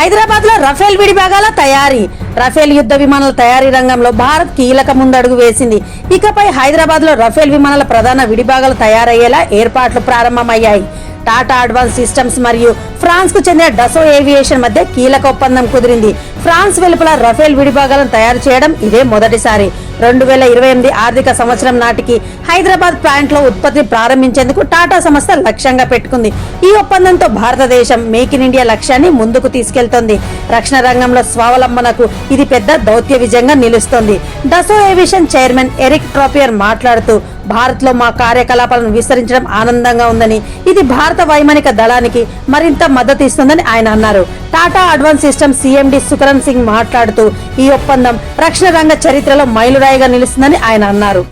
హైదరాబాద్లో రఫేల్ విడిభాగాల తయారీ. రఫేల్ యుద్ధ విమానాల తయారీ రంగంలో భారత్ కీలక ముందడుగు వేసింది. ఇకపై హైదరాబాద్లో రఫేల్ విమానాల ప్రధాన విడిభాగాలు తయారయ్యేలా ఏర్పాట్లు ప్రారంభమయ్యాయి. టాటా అడ్వాన్స్ సిస్టమ్స్ మరియు ఫ్రాన్స్కు చెందిన డసో ఏవియేషన్ మధ్య కీలక ఒప్పందం కుదిరింది. ఫ్రాన్స్ వెలుపల రఫేల్ విడిభాగాలను తయారు చేయడం ఇదే మొదటిసారి. రెండు వేల ఇరవై ఎనిమిది ఆర్థిక సంవత్సరం నాటికి హైదరాబాద్ ప్లాంట్లో ఉత్పత్తి ప్రారంభించేందుకు టాటా సంస్థ లక్ష్యంగా పెట్టుకుంది. ఈ ఒప్పందంతో భారతదేశం మేక్ ఇన్ ఇండియా లక్ష్యాన్ని ముందుకు తీసుకెళ్తోంది. రక్షణ రంగంలో స్వావలంబనకు ఇది పెద్ద దౌత్య విజయంగా నిలుస్తోంది. Dassault Aviation chairman Eric Trappier మాట్లాడుతూ భారత్లో మా కార్యకలాపాలను విస్తరించడం ఆనందంగా ఉందని ఇది భారత వైమానిక దళానికి మరింత మద్దతు ఇస్తుందని ఆయన అన్నారు. Tata advance system CMD Sukaran Singh మాట్లాడుతూ ఈ ఒప్పందం రక్షణ రంగ చరిత్రలో మైలురాయిగా నిలుస్తుందని ఆయన అన్నారు.